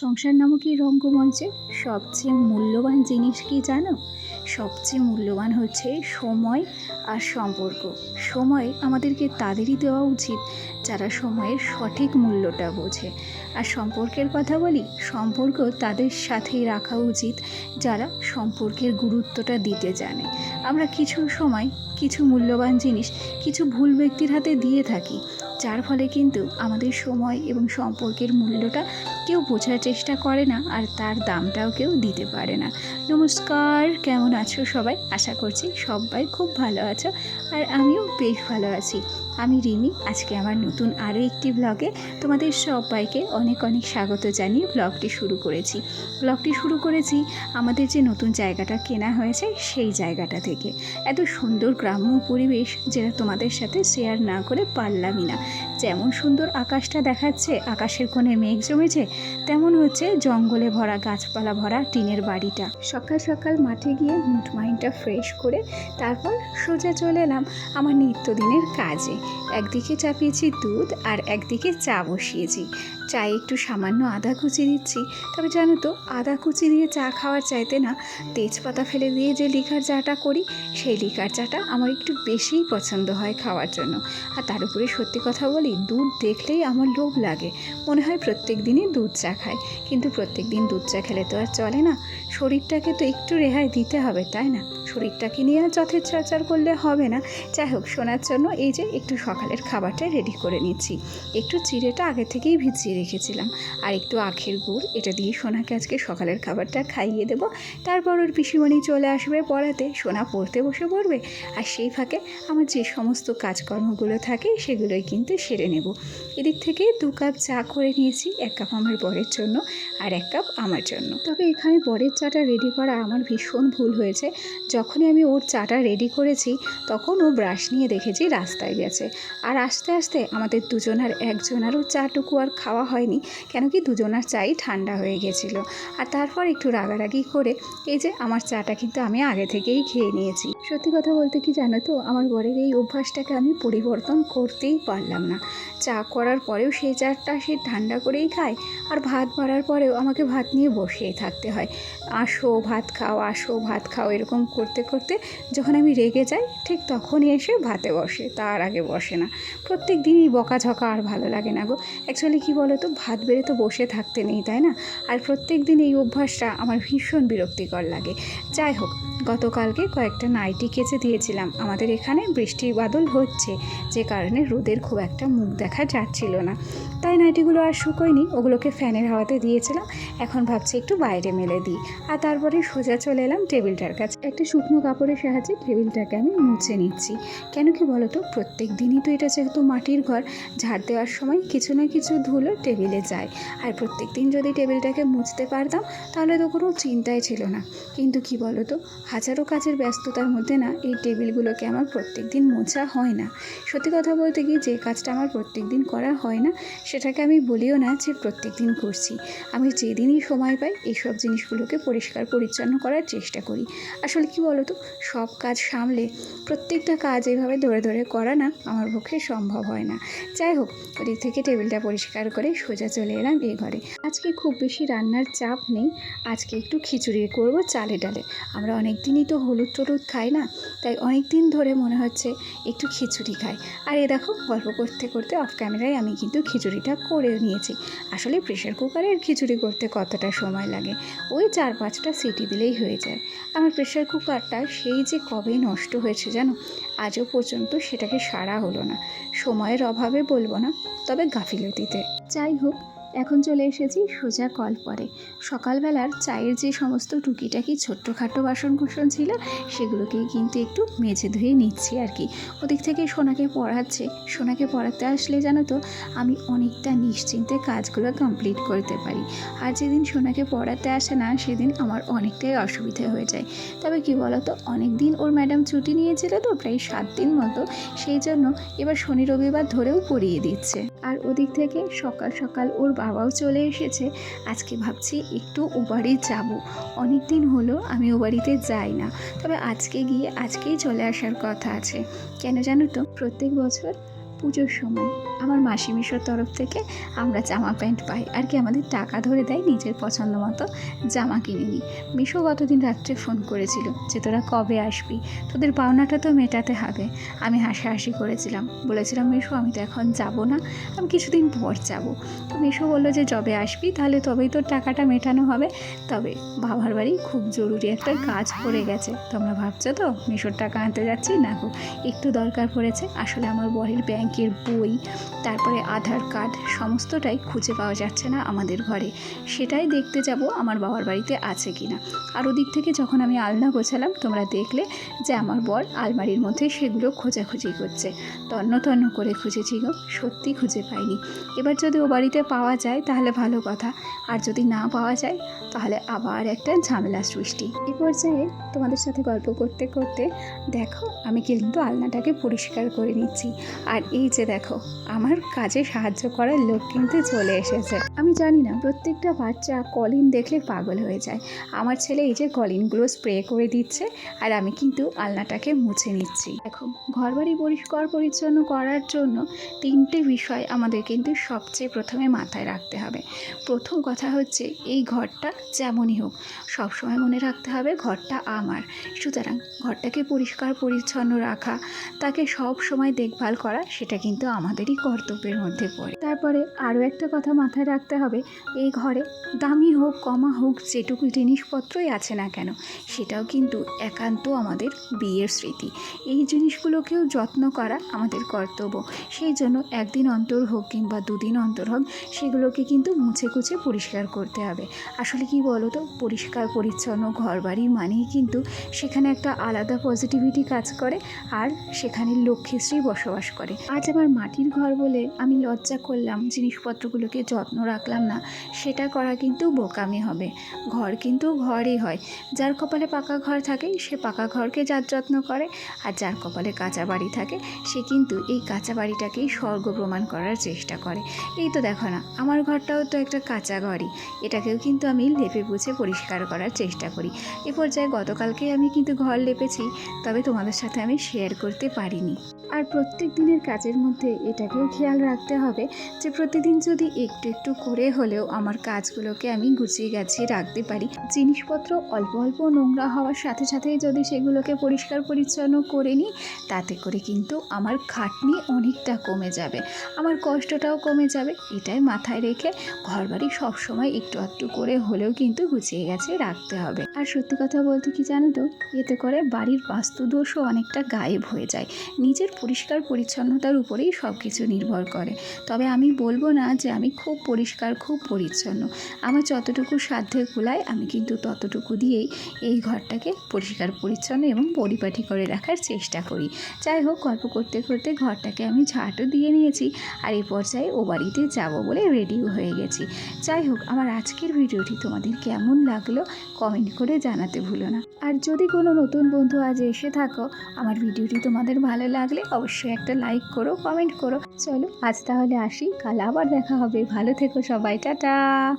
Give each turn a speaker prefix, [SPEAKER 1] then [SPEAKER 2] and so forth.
[SPEAKER 1] সংসার নামক এই রঙ্গমঞ্চে সবচেয়ে মূল্যবান জিনিস কি জানো? সবচেয়ে মূল্যবান হচ্ছে সময় আর সম্পর্ক। সময় আমাদেরকে তাদেরই দেওয়া উচিত যারা সময়ের সঠিক মূল্যটা বোঝে। আর সম্পর্কের কথা বলি, সম্পর্ক তাদের সাথেই রাখা উচিত যারা সম্পর্কের গুরুত্বটা দিতে জানে। আমরা কিছু সময় কিছু মূল্যবান জিনিস, কিছু ভুল ব্যক্তির হাতে দিয়ে থাকি। যার ফলে কিন্তু আমাদের সময় এবং সম্পর্কের মূল্যটা কেউ বোঝার চেষ্টা করে না আর তার দামটাও কেউ দিতে পারে না। নমস্কার, কেমন আছো সবাই? আশা করছি সবাই খুব ভালো আছো আর আমিও বেশ ভালো আছি। আমি রিমি, আজকে আমার নতুন আরও একটি ব্লগে তোমাদের সবাইকে অনেক অনেক স্বাগত জানিয়ে ব্লগটি শুরু করেছি। ব্লগটি শুরু করেছি আমাদের যে নতুন জায়গাটা কেনা হয়েছে সেই জায়গাটা থেকে। এত সুন্দর গ্রাম্য পরিবেশ যেটা তোমাদের সাথে শেয়ার না করে পারলামই না। যেমন সুন্দর আকাশটা দেখাচ্ছে, আকাশের কোণে মেঘ জমেছে, তেমন হচ্ছে জঙ্গলে ভরা গাছপালা ভরা টিনের বাড়িটা। সকাল সকাল মাঠে গিয়ে মুড মাইন্ডটা ফ্রেশ করে তারপর সোজা চলে এলাম আমার নিত্যদিনের কাজে। একদিকে চাপিয়েছি দুধ আর একদিকে চা বসিয়েছি। চায়ে একটু সামান্য আদা কুচি দিচ্ছি, তবে জানো তো, আদা কুচি দিয়ে চা খাওয়ার চাইতে না তেজপাতা ফেলে দিয়ে যে লিকার চাটা করি, সেই লিকার চাটা আমার একটু বেশিই পছন্দ হয় খাওয়ার জন্য। আর তার উপরে সত্যি কথা বলি, দুধ দেখলেই আমার লোভ লাগে। মনে হয় প্রত্যেক দিনই দুধ চা খায় কিন্তু প্রত্যেক দিন দুধ চা খেলে তো আর চলে না। শরীরটাকে তো একটু রেহাই দিতে হবে, তাই না? শরীরটাকে নিয়ে আর যথেচ্ছাচার করলে হবে না। যাই হোক, শোনার জন্য এই যে একটু সকালের খাবারটা রেডি করে নিচ্ছি। একটু চিড়েটা আগে থেকেই ভিজিয়ে রেখেছিলাম। আর একটু আখের গুড়, এটা দিয়ে সোনাকে আজকে সকালের খাবারটা খাইয়ে দেবো। তারপর ওর পিসিমণি চলে আসবে পড়াতে। সোনা পড়তে বসে পড়বে। আর সেই ফাঁকে আমার যে সমস্ত কাজকর্মগুলো থাকে, সেগুলোই কিন্তু সেরে নেব। এদিক থেকে দু কাপ চা করে নিয়েছি, এক কাপ আমার বরের জন্য আর এক কাপ আমার জন্য। তবে এখানে বরের চাটা রেডি করা আমার ভীষণ ভুল হয়েছে। যখনই আমি ওর চাটা রেডি করেছি, তখন ও ব্রাশ নিয়ে দেখেছি রাস্তায় গেছে। আর আস্তে আস্তে আমাদের দুজনার একজনারও চাটুকু আর খাওয়া হয়নি কেন কি দুজনার চাই ঠান্ডা হয়ে গেছিল। আর তারপর একটু রাগারাগি করে এই যে আমার চাটা কিন্তু আমি আগে থেকেই খেয়ে নিয়েছি। সত্যি কথা বলতে কি জানো তো, আমার বরের এই অভ্যাসটাকে আমি পরিবর্তন করতেই পারলাম না। চা করার পরেও সেই চাটা সে ঠান্ডা করেই খায় আর ভাত বাড়ার পরেও আমাকে ভাত নিয়ে বসেই থাকতে হয়। আসো, ভাত খাও, আসো, ভাত খাও এরকম করতে করতে যখন আমি রেগে যাই, ঠিক তখনই এসে ভাতে বসে, তার আগে বসে না। প্রত্যেক দিনই বকাঝকা আর ভালো লাগে না গো। অ্যাকচুয়ালি কী বলো তো ভাত বেড়ে তো বসে থাকতে নেই, তাই না? আর প্রত্যেক দিন এই অভ্যাসটা আমার ভীষণ বিরক্তিকর লাগে। যাই হোক, গতকালকে কয়েকটা নাইটি কেচে দিয়েছিলাম। আমাদের এখানে বৃষ্টি বাদল হচ্ছে, যে কারণে রোদের খুব একটা মুখ দেখা যাচ্ছিল না। তাই নাইটিগুলো আর শুকোয়নি, ওগুলোকে ফ্যানের হাওয়াতে দিয়েছিলাম। এখন ভাবছি একটু বাইরে মেলে দিই। আর তারপরে সোজা চলে এলাম টেবিলটার কাছে। একটা শুকনো কাপড়ের সাহায্যে টেবিলটাকে আমি মুছে নিচ্ছি। কেন কি বলো তো প্রত্যেক দিনই তো এটা যেহেতু মাটির ঘর, ঝাড় দেওয়ার সময় কিছু না কিছু ধুলো টেবিলে যায়। আর প্রত্যেক দিন যদি টেবিলটাকে মুছতে পারতাম, তাহলে তো কোনো চিন্তাই ছিল না। কিন্তু কি বলো তো হাজারো কাজের ব্যস্ততার মধ্যে না, এই টেবিলগুলোকে আমার প্রত্যেক দিন মোছা হয় না। সত্যি কথা বলতে কি যে কাজটা আমার প্রত্যেক দিন করা হয় না, সেটাকে আমি বলিও না যে প্রত্যেক দিন করছি। আমি যেদিনই সময় পাই এইসব জিনিসগুলোকে পরিষ্কার পরিচ্ছন্ন করার চেষ্টা করি। আসলে কি বলো তো সব কাজ সামলে প্রত্যেকটা কাজ এইভাবে ধরে ধরে করা না আমার পক্ষে সম্ভব হয় না। যাই হোক, ওদিক থেকে টেবিলটা পরিষ্কার করে সোজা চলে এলাম এই ঘরে। আজকে খুব বেশি রান্নার চাপ নেই, আজকে একটু খিচুড়ি করব চালে ডালে। আমরা অনেক দিনই তো হলুদ টলুদ খাই না, তাই অনেক দিন ধরে মনে হচ্ছে একটু খিচুড়ি খাই। আর এ দেখো, গল্প করতে করতে অফ ক্যামেরায় আমি কিন্তু খিচুড়িটা করে নিয়েছি। আসলে প্রেশার কুকারের খিচুড়ি করতে কতটা সময় লাগে? ওই চার পাঁচটা সিটি দিলেই হয়ে যায়। আমার প্রেশার কুকারটা সেই যে কবে নষ্ট হয়েছে জানো? আজও পর্যন্ত সেটাকে সারা হলো না। সময়ের অভাবে বলব না, তবে গাফিলতিতে। যাই হোক এখন চলে এসেছি সোজা কল পরে সকালবেলার চায়ের যে সমস্ত টুকিটাকি ছোট্টখাটো বাসন কুসন ছিল সেগুলোকেই কিন্তু একটু মেঝে ধুয়ে নিচ্ছি আর কি। ওদিক থেকে সোনাকে পড়াচ্ছে। সোনাকে পড়াতে আসলে জানো তো, আমি অনেকটা নিশ্চিন্তে কাজগুলো কমপ্লিট করতে পারি। আর যেদিন সোনাকে পড়াতে আসে না, সেদিন আমার অনেকটাই অসুবিধা হয়ে যায়। তবে কি বলতো অনেক দিন ওর ম্যাডাম ছুটি নিয়েছিল তো, প্রায় সাত দিন মতো। সেই জন্য এবার শনি রবিবার ধরেও পড়িয়ে দিচ্ছে। আর ওদিক থেকে সকাল সকাল ওর বাবাও চলে এসেছে। আজকে ভাবছি একটু যাব যাব। অনেক দিন হলো আমি ওবারিতে যাই না। তবে আজকে গিয়ে আজকেই চলে আসার কথা আছে। কেন জানো তো? প্রত্যেক বছর পুজোর সময়। আমার মাসি মিশোর তরফ থেকে আমরা জামা প্যান্ট পাই। আর কি আমাদের টাকা ধরে দেয় নিজের পছন্দ মতো জামা কিনে নিই। মিশো গতদিন রাত্রে ফোন করেছিল যে, তোরা কবে আসবি? তোদের পাওনাটা তো মেটাতে হবে। আমি হাসাহাসি করেছিলাম। বলেছিলাম, মিশো, আমি তো এখন যাব না। আমি কিছুদিন পর যাব। তো মিশো বলল যে, যবে আসবি, তাহলে তবেই তোর টাকাটা মেটানো হবে। তবে বাবার বাড়ি খুব জরুরি একটা কাজ পড়ে গেছে। তোমরা ভাবছ তো, মিশোর টাকা আনতে যাচ্ছি? না গো, একটু দরকার পড়েছে। আসলে আমার বরের ব্যাংকের বই, তারপরে আধার কার্ড, সমস্তটাই খুঁজে পাওয়া যাচ্ছে না আমাদের ঘরে। সেটাই দেখতে যাব আমার বাবার বাড়িতে আছে কি না আর ওদিক থেকে যখন আমি আলনা গোছালাম, তোমরা দেখলে যে আমার বর আলমারির মধ্যে সেগুলো খোঁজাখুঁজি করছে। তন্ন তন্ন করে খুঁজেছি গো, সত্যি খুঁজে পাইনি। এবার যদি ও বাড়িতে পাওয়া যায়, তাহলে ভালো কথা। আর যদি না পাওয়া যায়, তাহলে আবার একটা ঝামেলা সৃষ্টি। এ পর্যায়ে তোমাদের সাথে গল্প করতে করতে, দেখো, আমি কিন্তু আলনাটাকে পরিষ্কার করে নিচ্ছি। আর এই যে দেখো, আমার কাজে সাহায্য করার লোক কিন্তু চলে এসেছে। আমি জানি না, প্রত্যেকটা বাচ্চা কলিন দেখলে পাগল হয়ে যায়। আমার ছেলে এই যে কলিনগুলো স্প্রে করে দিচ্ছে আর আমি কিন্তু আলনাটাকে মুছে নিচ্ছি। দেখো, ঘরবাড়ি পরিষ্কার পরিচ্ছন্ন করার জন্য তিনটে বিষয় আমাদের কিন্তু সবচেয়ে প্রথমে মাথায় রাখতে হবে। প্রথম কথা হচ্ছে, এই ঘরটা যেমনই হোক, সবসময় মনে রাখতে হবে ঘরটা আমার। সুতরাং ঘরটাকে পরিষ্কার পরিচ্ছন্ন রাখা, তাকে সব সময় দেখভাল করা, সেটা কিন্তু আমাদেরই কর্তব্যের মধ্যে পড়ে। তারপরে আরও একটা কথা মাথায় রাখতে হবে, এই ঘরে দামি হোক, কমা হোক, যেটুকু জিনিসপত্রই আছে না কেন, সেটাও কিন্তু একান্ত আমাদের বিয়ের স্মৃতি। এই জিনিসগুলোকেও যত্ন করা আমাদের কর্তব্য। সেই জন্য একদিন অন্তর হোক কিংবা দুদিন অন্তর হোক, সেগুলোকে কিন্তু মুছে কুচে পরিষ্কার করতে হবে। আসলে কি বলো তো পরিষ্কার, পরিচ্ছন্ন ঘর বাড়ি মানেই কিন্তু সেখানে একটা আলাদা পজিটিভিটি কাজ করে, আর সেখানে লক্ষ্মীশ্রী বসবাস করে। আজ আমার মাটির ঘর বলে আমি লজ্জা করলাম, জিনিসপত্রগুলোকে যত্ন রাখলাম না। সেটা করা কিন্তু বোকামি হবে। ঘর কিন্তু ঘরই হয়। যার কপালে পাকা ঘর থাকে, সে পাকা ঘরকে যার যত্ন করে, আর যার কপালে কাঁচা বাড়ি থাকে, সে কিন্তু এই কাঁচা বাড়িটাকেই স্বর্গ প্রমাণ করার চেষ্টা করে। এই তো দেখো না, আমার ঘরটাও তো একটা কাঁচা ঘরই। এটাকেও কিন্তু আমি লেপে পুছে পরিষ্কার করার চেষ্টা করি। এ পর্যায়ে গতকালকে আমি কিন্তু ঘর লেপেছি, তবে তোমাদের সাথে আমি শেয়ার করতে পারিনি। আর প্রত্যেক দিনের কাজের মধ্যে এটাকেও খেয়াল রাখতে হবে যে প্রতিদিন যদি একটু একটু করে হলেও আমার কাজগুলোকে আমি গুছিয়ে গাছিয়ে রাখতে পারি। জিনিসপত্র অল্প অল্প নোংরা হওয়ার সাথে সাথেই যদি সেগুলোকে পরিষ্কার পরিচ্ছন্ন করে নিই, তাতে করে কিন্তু আমার খাটনি অনেকটা কমে যাবে। আমার কষ্টটাও কমে যাবে, এটাই মাথায় রেখে ঘরবাড়ি সবসময় একটু একটু করে হলেও কিন্তু গুছিয়ে গেছে রাখতে হবে। আর সত্যি কথা বলতে কি জানো তো? এতে করে বাড়ির বাস্তুদোষও অনেকটা গায়েব হয়ে যায়। নিজের পরিষ্কার পরিচ্ছন্নতার উপরেই সব কিছু নির্ভর করে। তবে আমি বলব না যে আমি খুব পরিষ্কার, খুব পরিচ্ছন্ন। আমার যতটুকু সাধ্যে কুলায় আমি কিন্তু ততটুকু দিয়েই এই ঘরটাকে পরিষ্কার, পরিচ্ছন্ন এবং পরিপাটি করে রাখার চেষ্টা করি। যাই হোক, গল্প করতে করতে ঘরটাকে আমি ঝাঁটও দিয়ে নিয়েছি আর এই পর্যায়ে ও বাড়িতে যাব বলে রেডিও হয়ে গেছি। যাই হোক, আমার আজকের ভিডিওটি তোমাদের কেমন লাগল কমেন্ট করে জানাতে ভুলো না। আর যদি কোনো নতুন বন্ধু আজ এসে থাকো, আমার ভিডিওটি তোমাদের ভালো লাগলে অবশ্যই একটা লাইক করো কমেন্ট করো। চলো আজ তাহলে আসি, কাল আবার দেখা হবে। ভালো থেকো সবাই, টাটা।